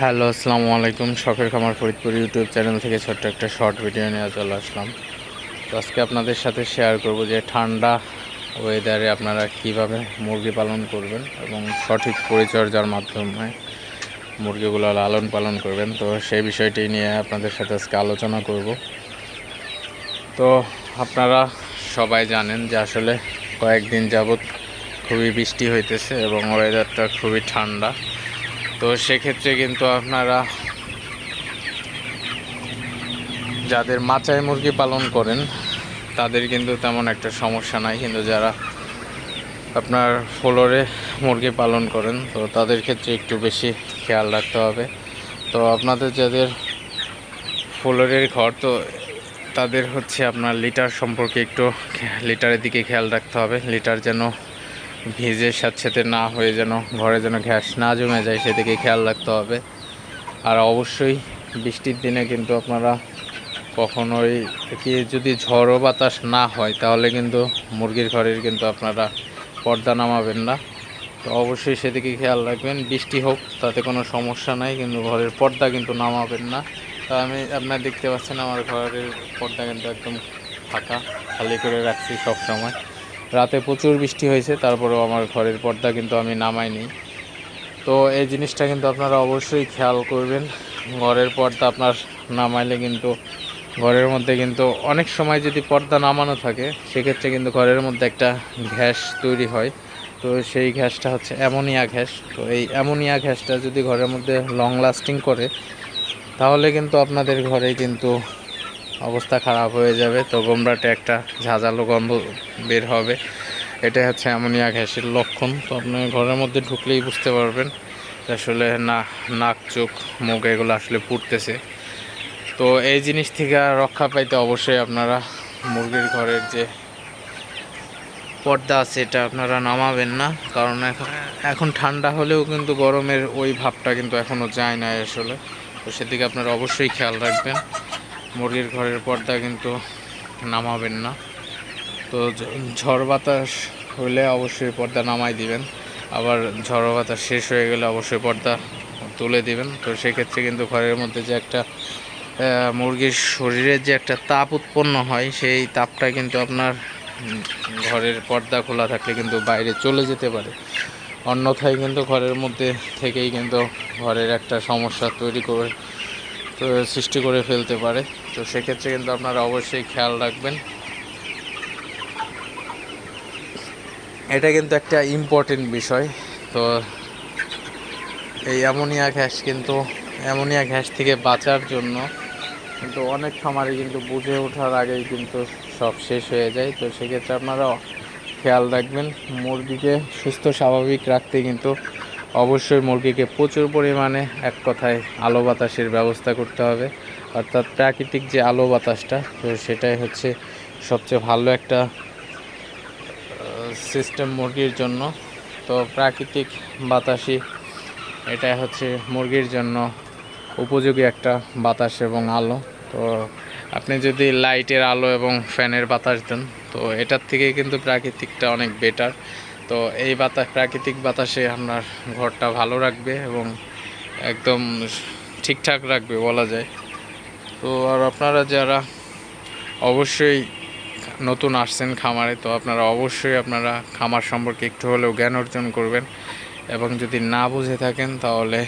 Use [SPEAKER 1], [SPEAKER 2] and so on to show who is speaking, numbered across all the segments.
[SPEAKER 1] Hello, আসসালামু আলাইকুম। শখের খামার ফরিদপুর ইউটিউব চ্যানেল থেকে ছোট্ট একটা শর্ট ভিডিও নিয়ে চলে আসলাম। তো আজকে আপনাদের সাথে শেয়ার করব যে ঠান্ডা ওয়েদারে আপনারা কীভাবে মুরগি পালন করবেন এবং সঠিক পরিচর্যার মাধ্যমে মুরগিগুলো লালন পালন করবেন। তো সেই বিষয়টি নিয়ে আপনাদের সাথে আজকে আলোচনা করব। তো আপনারা সবাই জানেন যে আসলে কয়েকদিন যাবৎ খুবই বৃষ্টি হইতেছে এবং ওয়েদারটা খুবই ঠান্ডা। তো সেক্ষেত্রে কিন্তু আপনারা যাদের মাচায় মুরগি পালন করেন, তাদের কিন্তু তেমন একটা সমস্যা নাই। কিন্তু যারা আপনার ফ্লোরে মুরগি পালন করেন, তো তাদের ক্ষেত্রে একটু বেশি খেয়াল রাখতে হবে। তো আপনাদের যাদের ফ্লোরের ঘর, তো তাদের হচ্ছে আপনার লিটার সম্পর্কে একটু লিটারের দিকে খেয়াল রাখতে হবে। লিটার যেন ভিজে স্যাঁতস্যাঁতে না হয়ে যেন ঘরে যেন ঘ্যাস না জমে যায়, সেদিকে খেয়াল রাখতে হবে। আর অবশ্যই বৃষ্টির দিনে কিন্তু আপনারা কখনোই কি যদি ঝড়ো বাতাস না হয়, তাহলে কিন্তু মুরগির ঘরের কিন্তু আপনারা পর্দা নামাবেন না। তো অবশ্যই সেদিকে খেয়াল রাখবেন, বৃষ্টি হোক, তাতে কোনো সমস্যা নাই, কিন্তু ঘরের পর্দা কিন্তু নামাবেন না। তা আমি, আপনার দেখতে পাচ্ছেন আমার ঘরের পর্দা কিন্তু একদম ফাঁকা, খালি করে রাখছি সব সময় রাতে প্রচুর বৃষ্টি হয়েছে, তারপরেও আমার ঘরের পর্দা কিন্তু আমি নামাইনি। তো এই জিনিসটা কিন্তু আপনারা অবশ্যই খেয়াল করবেন, ঘরের পর্দা আপনার নামাইলে কিন্তু ঘরের মধ্যে কিন্তু অনেক সময় যদি পর্দা নামানো থাকে, সেক্ষেত্রে কিন্তু ঘরের মধ্যে একটা গ্যাস তৈরি হয়। তো সেই গ্যাসটা হচ্ছে অ্যামোনিয়া গ্যাস। তো এই অ্যামোনিয়া গ্যাসটা যদি ঘরের মধ্যে লং লাস্টিং করে, তাহলে কিন্তু আপনাদের ঘরে কিন্তু অবস্থা খারাপ হয়ে যাবে, তো গোমরাটে একটা ঝাঁঝালো গন্ধ বের হবে। এটা হচ্ছে অ্যামোনিয়া গ্যাসের লক্ষণ। তো আপনি ঘরের মধ্যে ঢুকলেই বুঝতে পারবেন আসলে না, নাক, চোখ, মুখ এগুলো আসলে পুড়তেছে। তো এই জিনিস থেকে রক্ষা পাইতে অবশ্যই আপনারা মুরগির ঘরের যে পর্দা আছে, এটা আপনারা নামাবেন না। কারণ এখন এখন ঠান্ডা হলেও কিন্তু গরমের ওই ভাবটা কিন্তু এখনও যায় না আসলে। তো সেদিকে আপনারা অবশ্যই খেয়াল রাখবেন। মুরগির ঘরের পর্দা কিন্তু নামাবেন না। তো ঝড় বাতাস হলে অবশ্যই পর্দা নামাই দিবেন। আবার ঝড় বাতাস শেষ হয়ে গেলে অবশ্যই পর্দা তুলে দিবেন। তো সেক্ষেত্রে কিন্তু ঘরের মধ্যে যে একটা মুরগির শরীরের যে একটা তাপ উৎপন্ন হয়, সেই তাপটা কিন্তু আপনার ঘরের পর্দা খোলা থাকলে কিন্তু বাইরে চলে যেতে পারে। অন্যথায় কিন্তু ঘরের মধ্যে থেকেই কিন্তু ঘরের একটা সমস্যা তৈরি করে সৃষ্টি করে ফেলতে পারে। তো সেক্ষেত্রে কিন্তু আপনারা অবশ্যই খেয়াল রাখবেন। এটা কিন্তু একটা ইম্পর্টেন্ট বিষয়। তো এই অ্যামোনিয়া গ্যাস কিন্তু, অ্যামোনিয়া গ্যাস থেকে বাঁচার জন্য কিন্তু অনেক খামারে কিন্তু বুঝে ওঠার আগেই কিন্তু সব শেষ হয়ে যায়। তো সেক্ষেত্রে আপনারা খেয়াল রাখবেন। মুরগিকে সুস্থ, স্বাভাবিক রাখতে কিন্তু অবশ্যই মুরগিকে প্রচুর পরিমাণে এক কথায় আলো বাতাসের ব্যবস্থা করতে হবে। অর্থাৎ প্রাকৃতিক যে আলো বাতাসটা, তো সেটাই হচ্ছে সবচেয়ে ভালো একটা সিস্টেম মুরগির জন্য। তো প্রাকৃতিক বাতাসই এটা হচ্ছে মুরগির জন্য উপযোগী একটা বাতাস এবং আলো। তো আপনি যদি লাইটের আলো এবং ফ্যানের বাতাস দেন, তো এটার থেকে কিন্তু প্রাকৃতিকটা অনেক বেটার তো এই বাতাস প্রাকৃতিক বাতাসে আপনার ঘরটা ভালো রাখবে এবং একদম ঠিকঠাক রাখবে বলা যায়। তো আর আপনারা যারা অবশ্যই নতুন আসছেন খামারে, তো আপনারা অবশ্যই আপনারা খামার সম্পর্কে একটু হলেও জ্ঞান অর্জন করবেন এবং যদি না বুঝে থাকেন তাহলে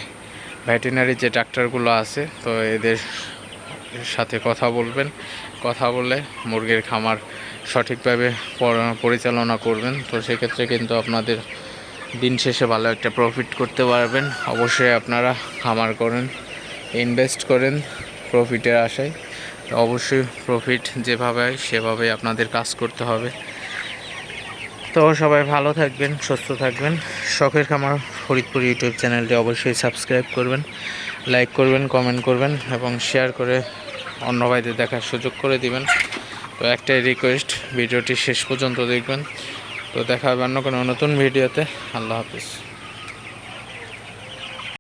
[SPEAKER 1] ভেটেরিনারি যে ডাক্তারগুলো আছে, তো এদের সাথে কথা বলবেন। কথা বলে মুরগির খামার সঠিকভাবে পরিচালনা করবেন। তো সেক্ষেত্রে কিন্তু আপনাদের দিন শেষে ভালো একটা প্রফিট করতে পারবেন। অবশ্যই আপনারা খামার করেন ইনভেস্ট করেন প্রফিটের আশায়। অবশ্যই প্রফিট যেভাবে সেভাবে আপনাদের কাজ করতে হবে। তো সবাই ভালো থাকবেন, সুস্থ থাকবেন। শখের খামার ফরিদপুর ইউটিউব চ্যানেলটি অবশ্যই সাবস্ক্রাইব করবেন লাইক করবেন কমেন্ট করবেন এবং শেয়ার করে অন্য ভাইদের দেখার সুযোগ করে দিবেন। তো একটাই রিকোয়েস্ট ভিডিওটি শেষ পর্যন্ত দেখবেন। তো দেখা হবে অন্য কোনো নতুন ভিডিওতে। আল্লাহ হাফিজ।